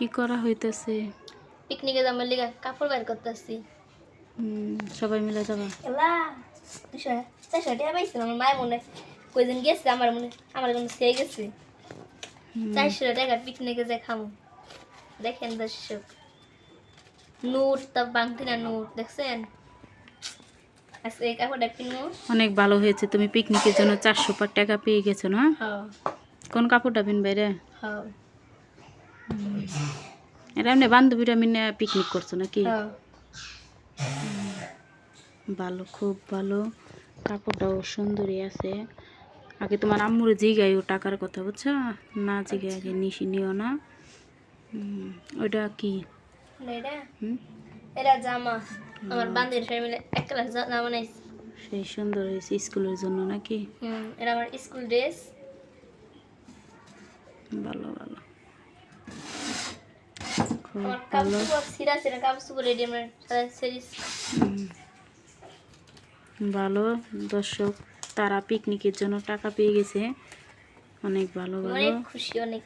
কি করা হইতেছে? পিকনিকে যাবার লিগা কাপড় বের করতেছি। সবাই মিলে যাবা। এলা দুশো চারশো টাকা পাইছিলাম আমার মায়ের মনে। গেছে? আমার মনে আমার সে গেছে। হুম, চারশো টাকা পিকনিকে খামো। দেখেন দর্শক। নোট তা বাংতি না নোট দেখছেন? অনেক ভালো হয়েছে তুমি পিকনিকের জন্য চারশো পার টাকা পেয়ে গেছো না? হ্যাঁ। কোন কাপড়টা পিনবে রে? হ্যাঁ। এটা এমনি বান্ধবীরা মিনে পিকনিক করছ নাকি? হ্যাঁ। ভালো খুব ভালো। কাপড়টাও সুন্দরই আছে। আগে তোমার আম্মুরে জিগাই ও টাকার কথা বুঝছ? না জিগাই আগে নিশি নিও না। ওইটা কি? জামা। আমার বান্ধবীর এক জামা সেই সুন্দর হয়েছে স্কুলের জন্য নাকি? আমার স্কুল ড্রেস। ভালো ভালো খুব আমার ভালো কাপড় চোপড় ছিঁড়া ছিঁড়া কাপড় চোপড় রেডি আমার সারা সিরিজ হুম। ভালো দর্শক তারা পিকনিকের জন্য টাকা পেয়ে গেছে। অনেক ভালো ভালো। খুশি অনেক।